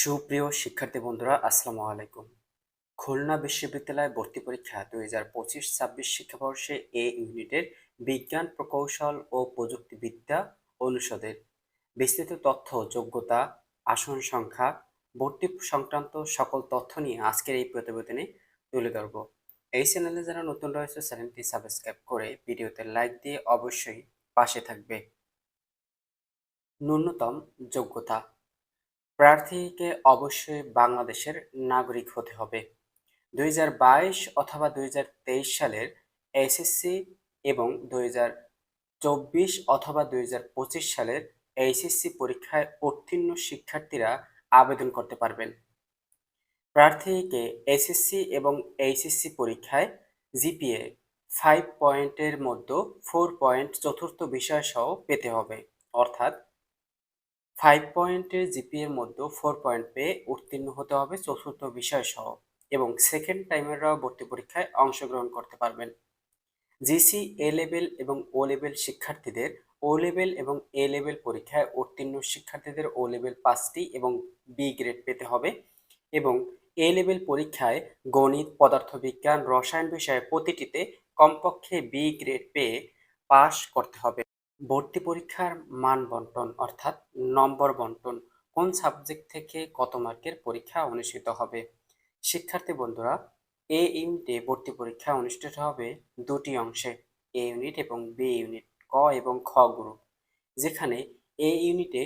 সুপ্রিয় শিক্ষার্থী বন্ধুরা, আসসালামু আলাইকুম। খুলনা বিশ্ববিদ্যালয় ভর্তি পরীক্ষা দুই হাজার পঁচিশ ছাব্বিশ শিক্ষাবর্ষে এ ইউনিটের বিজ্ঞান, প্রকৌশল ও প্রযুক্তিবিদ্যা অনুষদের বিস্তৃত তথ্য, যোগ্যতা, আসন সংখ্যা, ভর্তি সংক্রান্ত সকল তথ্য নিয়ে আজকের এই প্রতিবেদনে তুলে ধরব। এই চ্যানেলে যারা নতুন রয়েছে, চ্যানেলটি সাবস্ক্রাইব করে ভিডিওতে লাইক দিয়ে অবশ্যই পাশে থাকবে। ন্যূনতম যোগ্যতা প্রার্থীকে অবশ্যই বাংলাদেশের নাগরিক হতে হবে। দুই হাজার বাইশ অথবা দুই হাজার তেইশ সালের এসএসসি এবং দুই হাজার চব্বিশ অথবা দুই হাজার পঁচিশ সালের এইচএসসি পরীক্ষায় উত্তীর্ণ শিক্ষার্থীরা আবেদন করতে পারবেন। প্রার্থীকে এসএসসি এবং এইচএসসি পরীক্ষায় জিপিএ ফাইভ পয়েন্টের মধ্যে ফোর পয়েন্ট চতুর্থ বিষয় সহ পেতে হবে, অর্থাৎ ফাইভ পয়েন্টের জিপিএর মধ্যে ফোর পয়েন্ট পেয়ে উত্তীর্ণ হতে হবে চতুর্থ বিষয় সহ এবং সেকেন্ড টাইমেররাও ভর্তি পরীক্ষায় অংশগ্রহণ করতে পারবেন। জিসি এ লেভেল এবং ও লেভেল শিক্ষার্থীদের ও লেভেল এবং এ লেভেল পরীক্ষায় উত্তীর্ণ শিক্ষার্থীদের ও লেভেল পাঁচটি এবং বি গ্রেড পেতে হবে এবং এ লেভেল পরীক্ষায় গণিত, পদার্থবিজ্ঞান, রসায়ন বিষয়ে প্রতিটিতে কমপক্ষে বি গ্রেড পেয়ে পাশ করতে হবে। ভর্তি পরীক্ষার মান বন্টন, অর্থাৎ নম্বর বন্টন, কোন সাবজেক্ট থেকে কত মার্কের পরীক্ষা অনুষ্ঠিত হবে? শিক্ষার্থী বন্ধুরা, এ ইউনিটে ভর্তি পরীক্ষা অনুষ্ঠিত হবে দুটি অংশে, এ ইউনিট এবং বি ইউনিট, ক এবং খ গ্রুপ, যেখানে এ ইউনিটে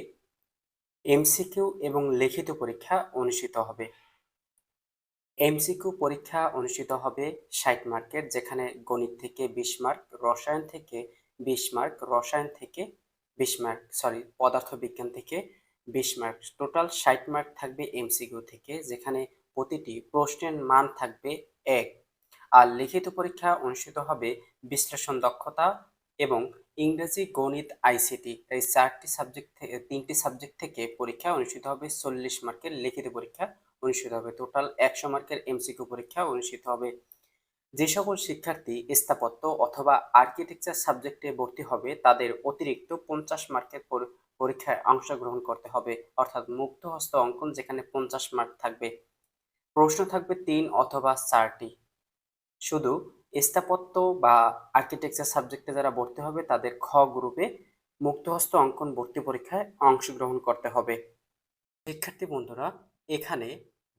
এমসিকিউ এবং লিখিত পরীক্ষা অনুষ্ঠিত হবে। এমসিকিউ পরীক্ষা অনুষ্ঠিত হবে ষাট মার্কের, যেখানে গণিত থেকে বিশ মার্ক, রসায়ন থেকে বিশ মার্ক রসায়ন থেকে বিশ মার্ক সরি পদার্থবিজ্ঞান থেকে বিশ মার্ক টোটাল ষাট মার্ক থাকবে এমসিকিউ থেকে, যেখানে প্রতিটি প্রশ্নের মান থাকবে এক। আর লিখিত পরীক্ষা অনুষ্ঠিত হবে বিশ্লেষণ দক্ষতা এবং ইংরেজি গণিত আইসিটি এই চারটি সাবজেক্ট থেকে তিনটি সাবজেক্ট থেকে পরীক্ষা অনুষ্ঠিত হবে, চল্লিশ মার্কের লিখিত পরীক্ষা অনুষ্ঠিত হবে। টোটাল একশো মার্কের এমসিকিউ পরীক্ষা অনুষ্ঠিত হবে। যে সকল শিক্ষার্থী স্থাপত্য অথবা আর্কিটেকচার সাবজেক্টে ভর্তি হবে, তাদের অতিরিক্ত পঞ্চাশ মার্কের পরীক্ষায় অংশগ্রহণ করতে হবে, অর্থাৎ মুক্ত হস্ত অঙ্কন যেখানে পঞ্চাশ মার্ক থাকবে। প্রশ্ন থাকবে তিন অথবা চারটি। শুধু স্থাপত্য বা আর্কিটেকচার সাবজেক্টে যারা ভর্তি হবে, তাদের খ গ্রুপে মুক্তহস্ত অঙ্কন ভর্তি পরীক্ষায় অংশগ্রহণ করতে হবে। শিক্ষার্থী বন্ধুরা, এখানে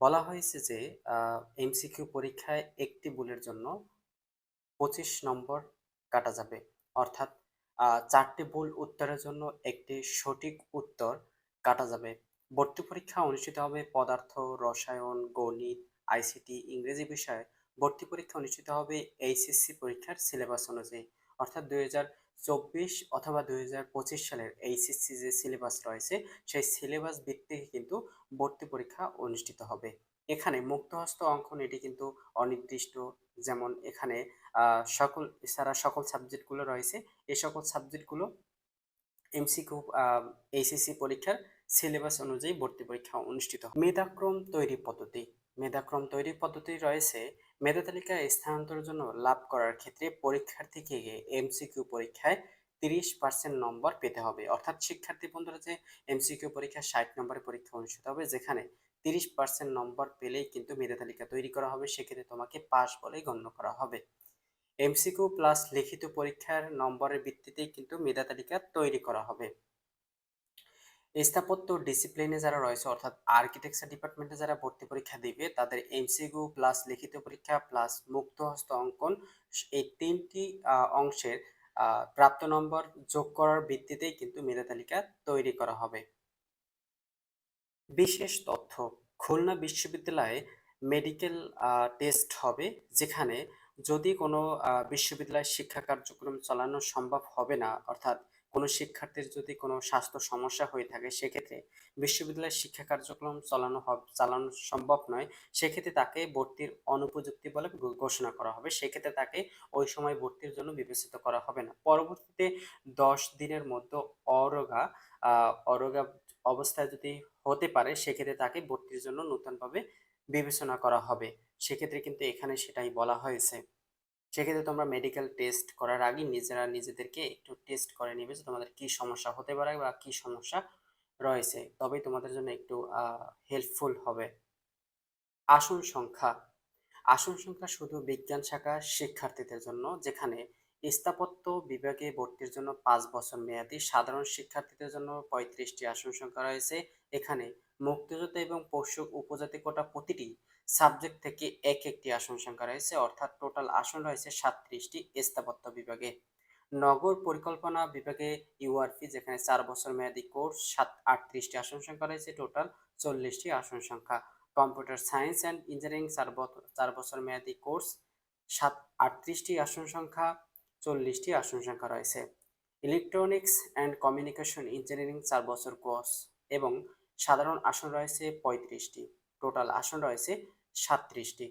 বলা হয়েছে যে এমসিকিউ পরীক্ষায় একটি বুলের জন্য পঁচিশ নম্বর কাটা যাবে। অর্থাৎ চারটি ভুল উত্তরের জন্য একটি সঠিক উত্তর কাটা যাবে। ভর্তি পরীক্ষা অনুষ্ঠিত হবে পদার্থ, রসায়ন, গণিত, আইসিটি, ইংরেজি বিষয়ে। ভর্তি পরীক্ষা অনুষ্ঠিত হবে এইচএসসি পরীক্ষার সিলেবাস অনুযায়ী। অর্থাৎ দুই হাজার চব্বিশ অথবা দু হাজার পঁচিশ সালের এইচএসসি যে সিলেবাস রয়েছে, সেই সিলেবাস ভিত্তিক কিন্তু ভর্তি পরীক্ষা অনুষ্ঠিত হবে। এখানে মুক্তহস্ত অঙ্কন এটি কিন্তু অনির্দিষ্ট। যেমন এখানে সকল, এছাড়া সকল সাবজেক্টগুলো রয়েছে। এই সকল সাবজেক্টগুলো এমসিকিউ এইচএসসি পরীক্ষার সিলেবাস অনুযায়ী ভর্তি পরীক্ষা অনুষ্ঠিত মেধাক্রম তৈরি পদ্ধতি। মেধাক্রম তৈরি পদ্ধতি রয়েছে। মেধা তালিকায় স্থানান্তরের জন্য লাভ করার ক্ষেত্রে পরীক্ষার্থীকে এমসিকিউ পরীক্ষায় তিরিশ পার্সেন্ট নম্বর পেতে হবে। অর্থাৎ শিক্ষার্থী বন্ধুরা যে এমসিকিউ পরীক্ষা ষাট নম্বরের পরীক্ষা অনুষ্ঠিত হবে, যেখানে তিরিশ পার্সেন্ট নম্বর পেলেই কিন্তু মেধা তালিকা তৈরি করা হবে, সেক্ষেত্রে তোমাকে পাস বলেই গণ্য করা হবে। এমসিকিউ প্লাস লিখিত পরীক্ষার নম্বরের ভিত্তিতেই কিন্তু মেধা তালিকা তৈরি করা হবে। স্থাপত্য ডিসিপ্লিনে যারা রয়েছে, অর্থাৎ আর্কিটেকচার ডিপার্টমেন্টে যারা ভর্তি পরীক্ষা দিবে, তাদের এমসিকিউ প্লাস লিখিত পরীক্ষা প্লাস মুক্ত হস্ত অঙ্কন, এই তিনটি অংশের প্রাপ্ত নম্বর যোগ করার ভিত্তিতেই কিন্তু মেধা তালিকা তৈরি করা হবে। বিশেষ তথ্য, খুলনা বিশ্ববিদ্যালয়ে মেডিকেল টেস্ট হবে, যেখানে যদি কোনো বিশ্ববিদ্যালয়ের শিক্ষা কার্যক্রম চালানো সম্ভব হবে না, অর্থাৎ কোনো শিক্ষার্থীর যদি কোনো স্বাস্থ্য সমস্যা হয়ে থাকে, সেক্ষেত্রে বিশ্ববিদ্যালয়ের শিক্ষা কার্যক্রম চালানো চালানো সম্ভব নয়। সেক্ষেত্রে তাকে ভর্তির অনুপযুক্তি বলে ঘোষণা করা হবে। সেক্ষেত্রে তাকে ওই সময় ভর্তির জন্য বিবেচিত করা হবে না। পরবর্তীতে দশ দিনের মধ্যে অরোগা অরোগা অবস্থায় যদি হতে পারে, সেক্ষেত্রে তাকে ভর্তির জন্য নতুনভাবে বিবেচনা করা হবে। সেক্ষেত্রে কিন্তু এখানে সেটাই বলা হয়েছে। সেক্ষেত্রে তোমরা মেডিকেল টেস্ট করার আগে নিজেরা নিজেদেরকে একটু টেস্ট করে নেবে যে তোমাদের কি সমস্যা হতে পারে বা কি সমস্যা রয়েছে। তবেই তোমাদের জন্য একটু হেল্পফুল হবে। আসন সংখ্যা। আসন সংখ্যা শুধু বিজ্ঞান শাখার শিক্ষার্থীদের জন্য, যেখানে স্থাপত্য বিভাগে ভর্তির জন্য পাঁচ বছর মেয়াদী সাধারণ শিক্ষার্থীদের জন্য পঁয়ত্রিশটি আসন সংখ্যা রয়েছে। এখানে মুক্তিযোদ্ধা এবং পশু উপজাতি কোটা প্রতিটি সাবজেক্ট থেকে এক একটি আসন সংখ্যা রয়েছে, অর্থাৎ টোটাল আসন রয়েছে সাতত্রিশটি স্থাপত্য বিভাগে। নগর পরিকল্পনা বিভাগে ইউআরপি যেখানে চার বছর মেয়াদী কোর্স সাত, আটত্রিশটি আসন সংখ্যা রয়েছে টোটাল চল্লিশটি আসন সংখ্যা। কম্পিউটার সায়েন্স অ্যান্ড ইঞ্জিনিয়ারিং চার চার বছর মেয়াদী কোর্স সাত, আটত্রিশটি আসন সংখ্যা, চল্লিশটি আসন সংখ্যা রয়েছে। ইলেকট্রনিক্স অ্যান্ড কমিউনিকেশন ইঞ্জিনিয়ারিং চার বছর কোর্স এবং সাধারণ আসন রয়েছে পঁয়ত্রিশটি। টোটাল আসন রয়েছে সাতত্রিশটি।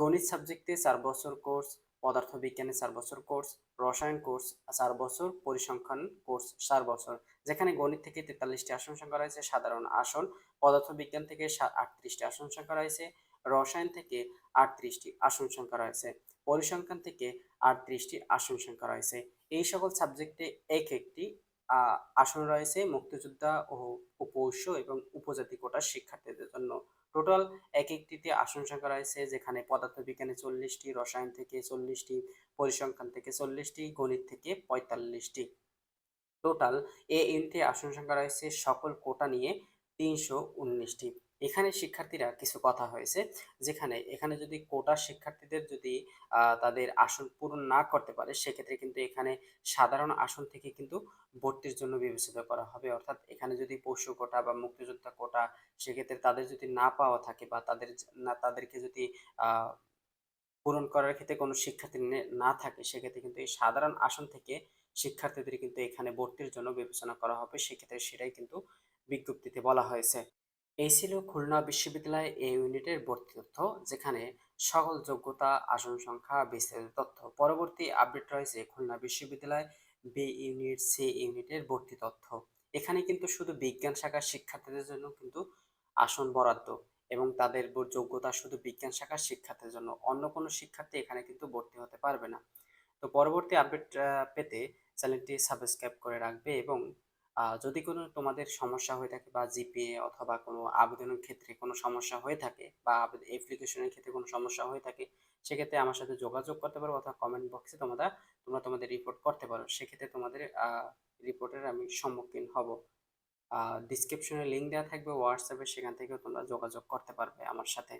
গণিত সাবজেক্টে চার বছর কোর্স পদার্থবিজ্ঞানে চার বছর কোর্স রসায়ন কোর্স চার বছর পরিসংখ্যান কোর্স চার বছর। যেখানে গণিত থেকে তেতাল্লিশটি আসন সংখ্যা রয়েছে, সাধারণ আসন। পদার্থবিজ্ঞান থেকে আটত্রিশটি আসন সংখ্যা রয়েছে, রসায়ন থেকে আটত্রিশটি আসন সংখ্যা রয়েছে, পরিসংখ্যান থেকে আটত্রিশটি আসন সংখ্যা রয়েছে। এই সকল সাবজেক্টে এক একটি আসন রয়েছে মুক্তিযোদ্ধা ও উপস্য এবং উপজাতি কোটার শিক্ষার্থীদের জন্য। টোটাল এক একটিতে আসন সংখ্যা রয়েছে যেখানে পদার্থবিজ্ঞানে চল্লিশটি, রসায়ন থেকে চল্লিশটি, পরিসংখ্যান থেকে চল্লিশটি, গণিত থেকে পঁয়তাল্লিশটি। টোটাল এ ইউনিটে আসন সংখ্যা রয়েছে সকল কোটা নিয়ে তিনশো উনিশটি। এখানে শিক্ষার্থীরা কিছু কথা হয়েছে, যেখানে এখানে যদি কোটা শিক্ষার্থীদের যদি তাদের আসন পূরণ না করতে পারে, সেক্ষেত্রে কিন্তু এখানে সাধারণ আসন থেকে কিন্তু ভর্তির জন্য বিবেচিত করা হবে। অর্থাৎ এখানে যদি পশু কোটা বা মুক্তিযোদ্ধা কোটা, সেক্ষেত্রে তাদের যদি না পাওয়া থাকে বা তাদের না, তাদেরকে যদি পূরণ করার ক্ষেত্রে কোনো শিক্ষার্থী না থাকে, সেক্ষেত্রে কিন্তু এই সাধারণ আসন থেকে শিক্ষার্থীদের কিন্তু এখানে ভর্তির জন্য বিবেচনা করা হবে। সেক্ষেত্রে সেটাই কিন্তু বিজ্ঞপ্তিতে বলা হয়েছে। এই ছিল খুলনা বিশ্ববিদ্যালয় এ ইউনিটের ভর্তি তথ্য, যেখানে সকল যোগ্যতা, আসন সংখ্যা, বিস্তারিত তথ্য। পরবর্তী আপডেট রয়েছে খুলনা বিশ্ববিদ্যালয় বি ইউনিট, সি ইউনিটের ভর্তি তথ্য। এখানে কিন্তু শুধু বিজ্ঞান শাখার শিক্ষার্থীদের জন্য কিন্তু আসন বরাদ্দ এবং তাদের যোগ্যতা শুধু বিজ্ঞান শাখার শিক্ষার্থীর জন্য। অন্য কোনো শিক্ষার্থী এখানে কিন্তু ভর্তি হতে পারবে না। তো পরবর্তী আপডেট পেতে চ্যানেলটি সাবস্ক্রাইব করে রাখবে এবং যদি কোনো তোমাদের সমস্যা হয়ে থাকে বা জিপিএ অথবা কোনো আবেদনের ক্ষেত্রে কোনো সমস্যা হয়ে থাকে বা অ্যাপ্লিকেশনের ক্ষেত্রে কোনো সমস্যা হয়ে থাকে, সেক্ষেত্রে আমার সাথে যোগাযোগ করতে পারো অথবা কমেন্ট বক্সে তোমরা তোমরা তোমাদের রিপোর্ট করতে পারো। সেক্ষেত্রে তোমাদের রিপোর্টের আমি সম্মুখীন হব। ডিসক্রিপশনে লিঙ্ক দেওয়া থাকবে হোয়াটসঅ্যাপে সেখান থেকেও তোমরা যোগাযোগ করতে পারবে আমার সাথে।